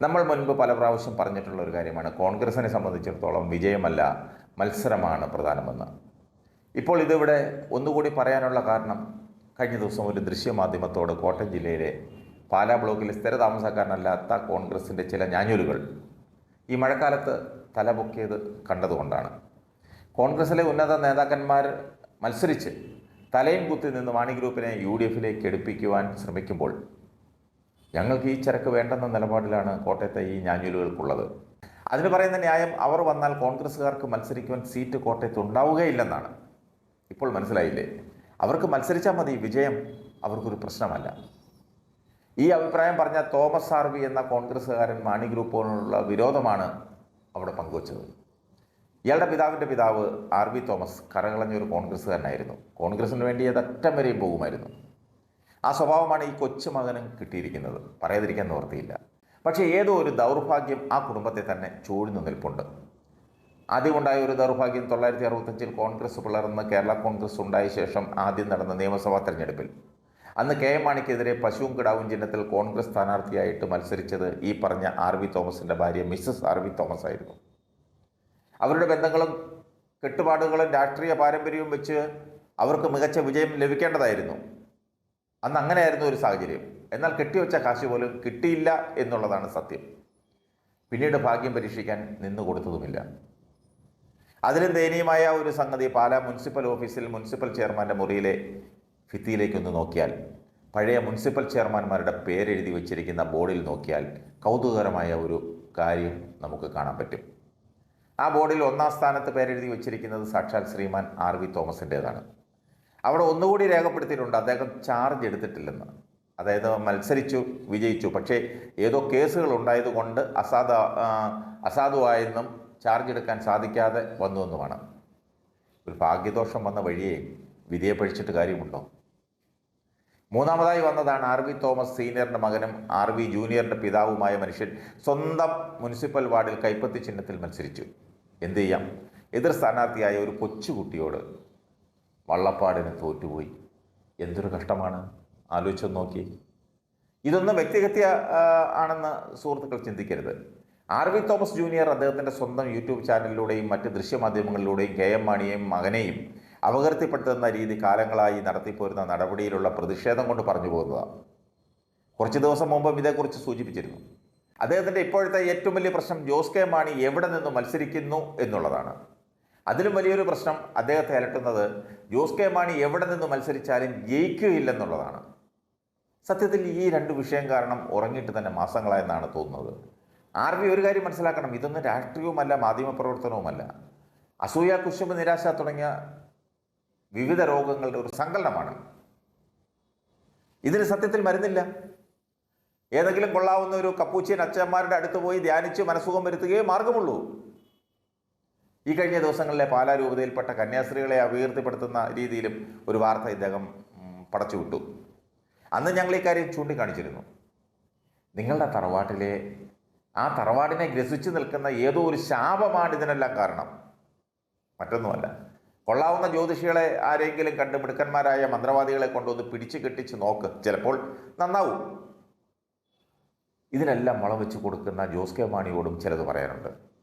നമ്മൾ മുൻപ് പല പ്രാവശ്യം പറഞ്ഞിട്ടുള്ള ഒരു കാര്യമാണ്. കോൺഗ്രസിനെ സംബന്ധിച്ചിടത്തോളം വിജയമല്ല മത്സരമാണ് പ്രധാനമെന്ന്. ഇപ്പോൾ ഇതിവിടെ ഒന്നുകൂടി പറയാനുള്ള കാരണം കഴിഞ്ഞ ദിവസം ഒരു ദൃശ്യമാധ്യമത്തോട് കോട്ടയം ജില്ലയിലെ പാലാ ബ്ലോക്കിലെ സ്ഥിരതാമസക്കാരനല്ലാത്ത കോൺഗ്രസിന്റെ ചില ഞാഞ്ഞൂലുകൾ ഈ മഴക്കാലത്ത് തലപൊക്കിയത് കണ്ടതുകൊണ്ടാണ്. കോൺഗ്രസിലെ ഉന്നത നേതാക്കന്മാർ മത്സരിച്ച് തലയും കുത്തി നിന്ന് വാണി ഗ്രൂപ്പിനെ യു ഡി എഫിലേക്ക് എടുപ്പിക്കുവാൻ ശ്രമിക്കുമ്പോൾ ഞങ്ങൾക്ക് ഈ ചരക്ക് വേണ്ടെന്ന നിലപാടിലാണ് കോട്ടയത്തെ ഈ ഞാഞ്ഞൂലുകൾക്കുള്ളത്. അതിന് പറയുന്ന ന്യായം അവർ വന്നാൽ കോൺഗ്രസ്സുകാർക്ക് മത്സരിക്കുവാൻ സീറ്റ് കോട്ടയത്ത് ഉണ്ടാവുകയില്ലെന്നാണ്. ഇപ്പോൾ മനസ്സിലായില്ലേ? അവർക്ക് മത്സരിച്ചാൽ മതി വിജയം അവർക്കൊരു പ്രശ്നമല്ല. ഈ അഭിപ്രായം പറഞ്ഞ തോമസ് ആർവി എന്ന കോൺഗ്രസ്സുകാരൻ മാണി ഗ്രൂപ്പിനോടുള്ള വിരോധമാണ് അവിടെ പങ്കുവച്ചത്. ഇയാളുടെ പിതാവിന്റെ പിതാവ് ആർ വി തോമസ് കരകളഞ്ഞൊരു കോൺഗ്രസ്സുകാരനായിരുന്നു. കോൺഗ്രസിന് വേണ്ടി ഏതറ്റം വരെയും പോകുമായിരുന്നു. ആ സ്വഭാവമാണ് ഈ കൊച്ചു മകനും കിട്ടിയിരിക്കുന്നത്. പറയാതിരിക്കാൻ നിവർത്തിയില്ല പക്ഷേ ഏതോ ഒരു ദൗർഭാഗ്യം ആ കുടുംബത്തെ തന്നെ ചൂഴ്ന്നു നിൽപ്പുണ്ട്. ആദ്യമുണ്ടായ ഒരു ദൗർഭാഗ്യം തൊള്ളായിരത്തി അറുപത്തഞ്ചിൽ കോൺഗ്രസ് പിളർന്ന് കേരള കോൺഗ്രസ് ഉണ്ടായ ശേഷം ആദ്യം നടന്ന നിയമസഭാ തെരഞ്ഞെടുപ്പിൽ. അന്ന് കെ എം മാണിക്കെതിരെ പശുവും കിടാവും ചിഹ്നത്തിൽ കോൺഗ്രസ് സ്ഥാനാർത്ഥിയായിട്ട് മത്സരിച്ചത് ഈ പറഞ്ഞ ആർ വി തോമസിന്റെ ഭാര്യ മിസ്സസ് ആർ വി തോമസ് ആയിരുന്നു. അവരുടെ ബന്ധങ്ങളും കെട്ടുപാടുകളും രാഷ്ട്രീയ പാരമ്പര്യവും വെച്ച് അവർക്ക് മികച്ച വിജയം ലഭിക്കേണ്ടതായിരുന്നു. അന്ന് അങ്ങനെയായിരുന്നു ഒരു സാഹചര്യം. എന്നാൽ കെട്ടിവെച്ച കാശ് പോലും കിട്ടിയില്ല എന്നുള്ളതാണ് സത്യം. പിന്നീട് ഭാഗ്യം പരീക്ഷിക്കാൻ നിന്നു കൊടുത്തതുമില്ല. അതിലും ദയനീയമായ ഒരു സംഗതി? പാലാ മുനിസിപ്പൽ ഓഫീസിൽ മുനിസിപ്പൽ ചെയർമാന്റെ മുറിയിലെ ഭിത്തിയിലേക്കൊന്ന് നോക്കിയാൽ പഴയ മുനിസിപ്പൽ ചെയർമാൻമാരുടെ പേരെഴുതി വച്ചിരിക്കുന്ന ബോർഡിൽ നോക്കിയാൽ കൗതുകകരമായ ഒരു കാര്യം നമുക്ക് കാണാൻ പറ്റും. ആ ബോർഡിൽ ഒന്നാം സ്ഥാനത്ത് പേരെഴുതി വച്ചിരിക്കുന്നത് സാക്ഷാൽ ശ്രീമാൻ ആർ വി തോമസിന്റേതാണ് അവിടെ ഒന്നുകൂടി രേഖപ്പെടുത്തിയിട്ടുണ്ട്. അദ്ദേഹം ചാർജ് എടുത്തിട്ടില്ലെന്ന്. അതായത് മത്സരിച്ചു വിജയിച്ചു. പക്ഷേ ഏതോ കേസുകൾ ഉണ്ടായതുകൊണ്ട് അസാധ അസാധുവായെന്നും ചാർജ് എടുക്കാൻ സാധിക്കാതെ വന്നു എന്നുമാണ്. ഒരു ഭാഗ്യദോഷം വന്ന വഴിയെ വിധിയെ പഴിച്ചിട്ട് കാര്യമുണ്ടോ? മൂന്നാമതായി വന്നതാണ് ആർ വി തോമസ് സീനിയറിന്റെ മകനും ആർ വി ജൂനിയറിന്റെ പിതാവുമായ മനുഷ്യൻ സ്വന്തം മുനിസിപ്പൽ വാർഡിൽ കൈപ്പത്തി ചിഹ്നത്തിൽ മത്സരിച്ചു. എന്തു ചെയ്യാം? എതിർ സ്ഥാനാർത്ഥിയായ ഒരു കൊച്ചുകുട്ടിയോട് വള്ളപ്പാടിന് തോറ്റുപോയി. എന്തൊരു കഷ്ടമാണ്? ആലോചിച്ച് നോക്കി. ഇതൊന്നും വ്യക്തിഗത ആ, ആണെന്ന് സുഹൃത്തുക്കൾ ചിന്തിക്കരുത്. ആർ വി തോമസ് ജൂനിയർ അദ്ദേഹത്തിന്റെ സ്വന്തം യൂട്യൂബ് ചാനലിലൂടെയും മറ്റ് ദൃശ്യമാധ്യമങ്ങളിലൂടെയും കെ എം മാണിയെയും മകനെയും അപകീർത്തിപ്പെടുത്തുന്ന രീതി കാലങ്ങളായി നടത്തിപ്പോരുന്ന നടപടിയിലുള്ള പ്രതിഷേധം കൊണ്ട് പറഞ്ഞു പോകുന്നതാണ്. കുറച്ച് ദിവസം മുമ്പും ഇതേക്കുറിച്ച് സൂചിപ്പിച്ചിരുന്നു. അദ്ദേഹത്തിന്റെ ഇപ്പോഴത്തെ ഏറ്റവും വലിയ പ്രശ്നം ജോസ് കെ മാണി എവിടെ നിന്ന് മത്സരിക്കുന്നു എന്നുള്ളതാണ്. അതിലും വലിയൊരു പ്രശ്നം അദ്ദേഹത്തെ അലട്ടുന്നത് ജോസ് കെ മാണി എവിടെ നിന്ന് മത്സരിച്ചാലും ജയിക്കുകയില്ലെന്നുള്ളതാണ്. സത്യത്തിൽ ഈ രണ്ട് വിഷയം കാരണം ഉറങ്ങിയിട്ട് തന്നെ മാസങ്ങളായെന്നാണ് തോന്നുന്നത്. ആർ വി ഒരു കാര്യം മനസ്സിലാക്കണം ഇതൊന്നും രാഷ്ട്രീയവുമല്ല മാധ്യമപ്രവർത്തനവുമല്ല. അസൂയ കുശുമ്പ് നിരാശ തുടങ്ങിയ വിവിധ രോഗങ്ങളുടെ ഒരു സങ്കലനമാണ്. ഇതിന് സത്യത്തിൽ മരുന്നില്ല. ഏതെങ്കിലും കൊള്ളാവുന്ന ഒരു കപ്പൂച്ചിയൻ അച്ഛന്മാരുടെ അടുത്ത് പോയി ധ്യാനിച്ച് മനസ്സുഖം വരുത്തുകയേ മാർഗമുള്ളൂ. ഈ കഴിഞ്ഞ ദിവസങ്ങളിലെ പാലാ രൂപതയിൽപ്പെട്ട കന്യാസ്ത്രീകളെ അപകീർത്തിപ്പെടുത്തുന്ന രീതിയിലും ഒരു വാർത്ത ഇദ്ദേഹം പടച്ചുവിട്ടു. അന്ന് ഞങ്ങൾ ഈ കാര്യം ചൂണ്ടിക്കാണിച്ചിരുന്നു. നിങ്ങളുടെ തറവാട്ടിലെ ആ തറവാടിനെ ഗ്രസിച്ചു നിൽക്കുന്ന ഏതോ ഒരു ശാപമാണ് ഇതിനെല്ലാം കാരണം. മറ്റൊന്നുമല്ല. കൊള്ളാവുന്ന ജ്യോതിഷികളെ ആരെങ്കിലും കണ്ട് മിടുക്കന്മാരായ മന്ത്രവാദികളെ കൊണ്ടുവന്ന് പിടിച്ചു കെട്ടിച്ച് നോക്ക്. ചിലപ്പോൾ നന്നാവും. ഇതിനെല്ലാം വളം വെച്ച് കൊടുക്കുന്ന ജോസ് കെ മാണിയോടും ചിലത് പറയാനുണ്ട്.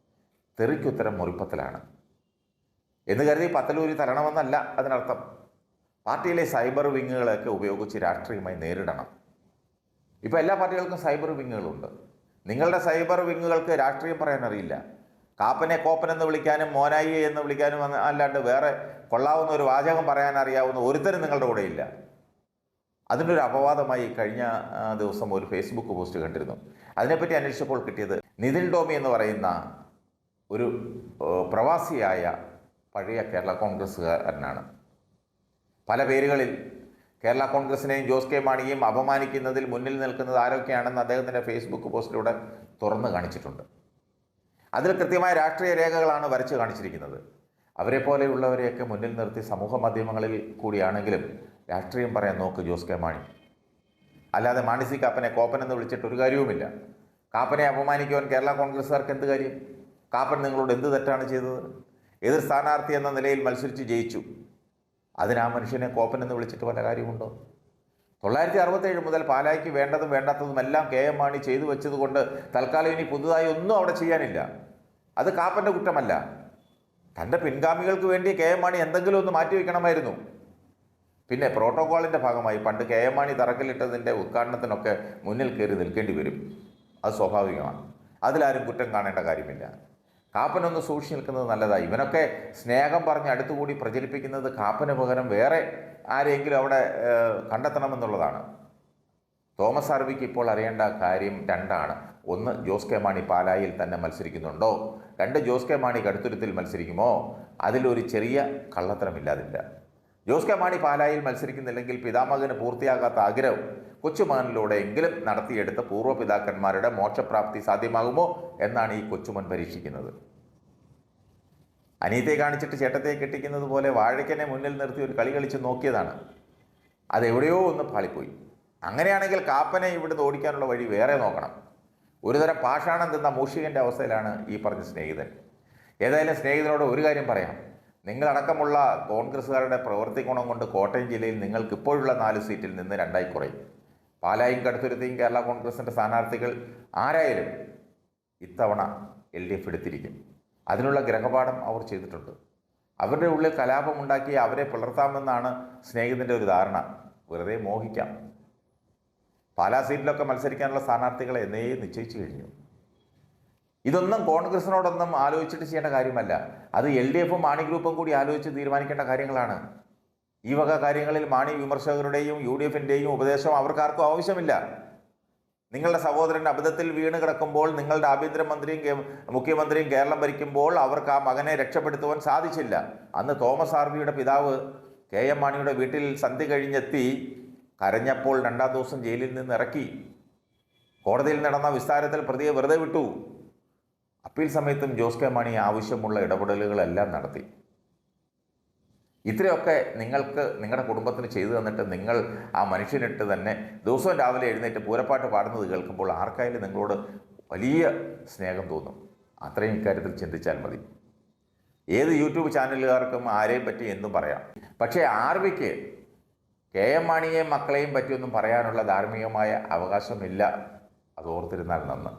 തെറിക്കുത്തരം മുറിപ്പത്തിലാണ്. എന്ന് കരുതി പത്തലൂരി തരണമെന്നല്ല അതിനർത്ഥം. പാർട്ടിയിലെ സൈബർ വിങ്ങുകളൊക്കെ ഉപയോഗിച്ച് രാഷ്ട്രീയമായി നേരിടണം. ഇപ്പോൾ എല്ലാ പാർട്ടികൾക്കും സൈബർ വിങ്ങുകളുണ്ട്. നിങ്ങളുടെ സൈബർ വിങ്ങുകൾക്ക് രാഷ്ട്രീയം പറയാൻ അറിയില്ല. കാപ്പനെ കോപ്പൻ എന്ന് വിളിക്കാനും മോനായി എന്ന് വിളിക്കാനും അല്ലാണ്ട് വേറെ കൊള്ളാവുന്ന ഒരു വാചകം പറയാൻ അറിയാവുന്ന ഒരുത്തരും നിങ്ങളുടെ കൂടെ ഇല്ല. അതിന്റെ ഒരു അപവാദമായി കഴിഞ്ഞ ദിവസം ഒരു ഫേസ്ബുക്ക് പോസ്റ്റ് കണ്ടിരുന്നു. അതിനെപ്പറ്റി അന്വേഷിച്ചപ്പോൾ കിട്ടിയത് നിതിൻ ടോമി എന്ന് പറയുന്ന ഒരു പ്രവാസിയായ പഴയ കേരള കോൺഗ്രസ്സുകാരനാണ്. പല പേരുകളിൽ കേരള കോൺഗ്രസിനെയും ജോസ് കെ മാണിയെയും അപമാനിക്കുന്നതിൽ മുന്നിൽ നിൽക്കുന്നത് ആരൊക്കെയാണെന്ന് അദ്ദേഹത്തിന്റെ ഫേസ്ബുക്ക് പോസ്റ്റിലൂടെ തുറന്നു കാണിച്ചിട്ടുണ്ട്. അതിൽ കൃത്യമായ രാഷ്ട്രീയ രേഖകളാണ് വരച്ച് കാണിച്ചിരിക്കുന്നത്. അവരെ പോലെയുള്ളവരെയൊക്കെ മുന്നിൽ നിർത്തി സമൂഹ മാധ്യമങ്ങളിൽ കൂടിയാണെങ്കിലും രാഷ്ട്രീയം പറയാൻ നോക്ക് ജോസ് കെ മാണി. അല്ലാതെ മാണി സി കാപ്പനെ കോപ്പനെന്ന് വിളിച്ചിട്ട് ഒരു കാര്യവുമില്ല. കാപ്പനെ അപമാനിക്കുവാൻ കേരള കോൺഗ്രസ്സുകാർക്ക് എന്ത് കാര്യം? കാപ്പൻ നിങ്ങളോട് എന്ത് തെറ്റാണ് ചെയ്തത്? എതിർ സ്ഥാനാർത്ഥി എന്ന നിലയിൽ മത്സരിച്ച് ജയിച്ചു. അതിന് ആ മനുഷ്യനെ കോപ്പൻ എന്ന് വിളിച്ചിട്ട് വല്ല കാര്യമുണ്ടോ? തൊള്ളായിരത്തി അറുപത്തേഴ് മുതൽ പാലായ്ക്ക് വേണ്ടതും വേണ്ടാത്തതും എല്ലാം കെ എം മാണി ചെയ്തു വെച്ചതുകൊണ്ട് തൽക്കാലം ഇനി പുതുതായി ഒന്നും അവിടെ ചെയ്യാനില്ല. അത് കാപ്പന്റെ കുറ്റമല്ല. തന്റെ പിൻഗാമികൾക്ക് വേണ്ടി കെ എം മാണി എന്തെങ്കിലും ഒന്ന് മാറ്റി മാറ്റിവെക്കണമായിരുന്നു പിന്നെ പ്രോട്ടോകോളിന്റെ ഭാഗമായി പണ്ട് കെ എം മാണി തറക്കല്ലിട്ടതിന്റെ ഉദ്ഘാടനത്തിനൊക്കെ മുന്നിൽ കയറി നിൽക്കേണ്ടി വരും. അത് സ്വാഭാവികമാണ്. അതിലാരും കുറ്റം കാണേണ്ട കാര്യമില്ല. കാപ്പനൊന്ന് സൂക്ഷിച്ചു നിൽക്കുന്നത് നല്ലതാണ് ഇവനൊക്കെ സ്നേഹം പറഞ്ഞ് അടുത്തുകൂടി പ്രചരിപ്പിക്കുന്നത് കാപ്പന് പകരം വേറെ ആരെങ്കിലും അവിടെ കണ്ടെത്തണമെന്നുള്ളതാണ്. തോമസ് ആർവിക്ക് ഇപ്പോൾ അറിയേണ്ട കാര്യം രണ്ടാണ്. ഒന്ന് ജോസ് കെ മാണി പാലായിൽ തന്നെ മത്സരിക്കുന്നുണ്ടോ? രണ്ട് ജോസ് കെ മാണി കടുത്തുരുത്തിൽ മത്സരിക്കുമോ? അതിലൊരു ചെറിയ കള്ളത്തരമില്ലാതില്ല. ജോസ് കെ മാണി പാലായിൽ മത്സരിക്കുന്നില്ലെങ്കിൽ പിതാമകന് പൂർത്തിയാകാത്ത ആഗ്രഹം കൊച്ചുമകനിലൂടെ എങ്കിലും നടത്തിയെടുത്ത പൂർവപിതാക്കന്മാരുടെ മോക്ഷപ്രാപ്തി സാധ്യമാകുമോ എന്നാണ് ഈ കൊച്ചുമൻ പരീക്ഷിക്കുന്നത്. അനീതയെ കാണിച്ചിട്ട് ചേട്ടത്തെ കെട്ടിക്കുന്നത് പോലെ വാഴയ്ക്കനെ മുന്നിൽ നിർത്തി ഒരു കളി കളിച്ച് നോക്കിയതാണ്. അതെവിടെയോ ഒന്ന് പാളിപ്പോയി. അങ്ങനെയാണെങ്കിൽ കാപ്പനെ ഇവിടുന്ന് ഓടിക്കാനുള്ള വഴി വേറെ നോക്കണം. ഒരുതരം പാഷാണം തിന്ന മൂഷികന്റെ അവസ്ഥയിലാണ് ഈ പറഞ്ഞ സ്നേഹിതൻ. ഏതായാലും സ്നേഹിതനോട് ഒരു കാര്യം പറയാം. നിങ്ങളടക്കമുള്ള കോൺഗ്രസ്സുകാരുടെ പ്രവൃത്തി ഗുണം കൊണ്ട് കോട്ടയം ജില്ലയിൽ നിങ്ങൾക്ക് ഇപ്പോഴുള്ള നാല് സീറ്റിൽ നിന്ന് രണ്ടായി കുറയും. പാലായും കടുത്തുരുത്തിയും കേരള കോൺഗ്രസിന്റെ സ്ഥാനാർത്ഥികൾ ആരായാലും ഇത്തവണ എൽ ഡി എഫ് എടുത്തിരിക്കും. അതിനുള്ള ഗ്രഹപാഠം അവർ ചെയ്തിട്ടുണ്ട്. അവരുടെ ഉള്ളിൽ കലാപമുണ്ടാക്കി അവരെ പിളർത്താമെന്നാണ് സ്നേഹിതന്റെ ഒരു ധാരണ. വെറുതെ മോഹിക്കാം. പാലാ സീറ്റിലൊക്കെ മത്സരിക്കാനുള്ള സ്ഥാനാർത്ഥികളെ എന്നേ നിശ്ചയിച്ചു കഴിഞ്ഞു. ഇതൊന്നും കോൺഗ്രസിനോടൊന്നും ആലോചിച്ചിട്ട് ചെയ്യേണ്ട കാര്യമല്ല. അത് എൽ ഡി എഫും മാണി ഗ്രൂപ്പും കൂടി ആലോചിച്ച് തീരുമാനിക്കേണ്ട കാര്യങ്ങളാണ്. ഈ വക കാര്യങ്ങളിൽ മാണി വിമർശകരുടെയും യു ഡി എഫിന്റെയും ഉപദേശം അവർക്കാർക്കും ആവശ്യമില്ല. നിങ്ങളുടെ സഹോദരൻ അബദ്ധത്തിൽ വീണ് കിടക്കുമ്പോൾ നിങ്ങളുടെ ആഭ്യന്തരമന്ത്രിയും മുഖ്യമന്ത്രിയും കേരളം ഭരിക്കുമ്പോൾ അവർക്ക് ആ മകനെ രക്ഷപ്പെടുത്തുവാൻ സാധിച്ചില്ല. അന്ന് തോമസ് ആർബിയുടെ പിതാവ് കെ എം മാണിയുടെ വീട്ടിൽ സന്ധി കഴിഞ്ഞെത്തി കരഞ്ഞപ്പോൾ രണ്ടാം ദിവസം ജയിലിൽ നിന്ന് ഇറക്കി. കോടതിയിൽ നടന്ന വിസ്താരത്തിൽ പ്രതിയെ വെറുതെ വിട്ടു. അപ്പീൽ സമയത്തും ജോസ് കെ മാണി ആവശ്യമുള്ള ഇടപെടലുകളെല്ലാം നടത്തി. ഇത്രയൊക്കെ നിങ്ങൾക്ക് നിങ്ങളുടെ കുടുംബത്തിന് ചെയ്തു തന്നിട്ട് നിങ്ങൾ ആ മനുഷ്യനിട്ട് തന്നെ ദിവസവും രാവിലെ എഴുന്നേറ്റ് പൂരപ്പാട്ട് പാടുന്നത് കേൾക്കുമ്പോൾ ആർക്കായാലും നിങ്ങളോട് വലിയ സ്നേഹം തോന്നും. അത്രയും ഇക്കാര്യത്തിൽ ചിന്തിച്ചാൽ മതി. ഏത് യൂട്യൂബ് ചാനലുകാർക്കും ആരെയും പറ്റി എന്തും പറയാം. പക്ഷേ ആർവിക്ക് കെ എം മാണിയെയും മക്കളെയും പറ്റിയൊന്നും പറയാനുള്ള ധാർമ്മികമായ അവകാശമില്ല. അത് ഓർത്തിരുന്നാൽ നന്ന്.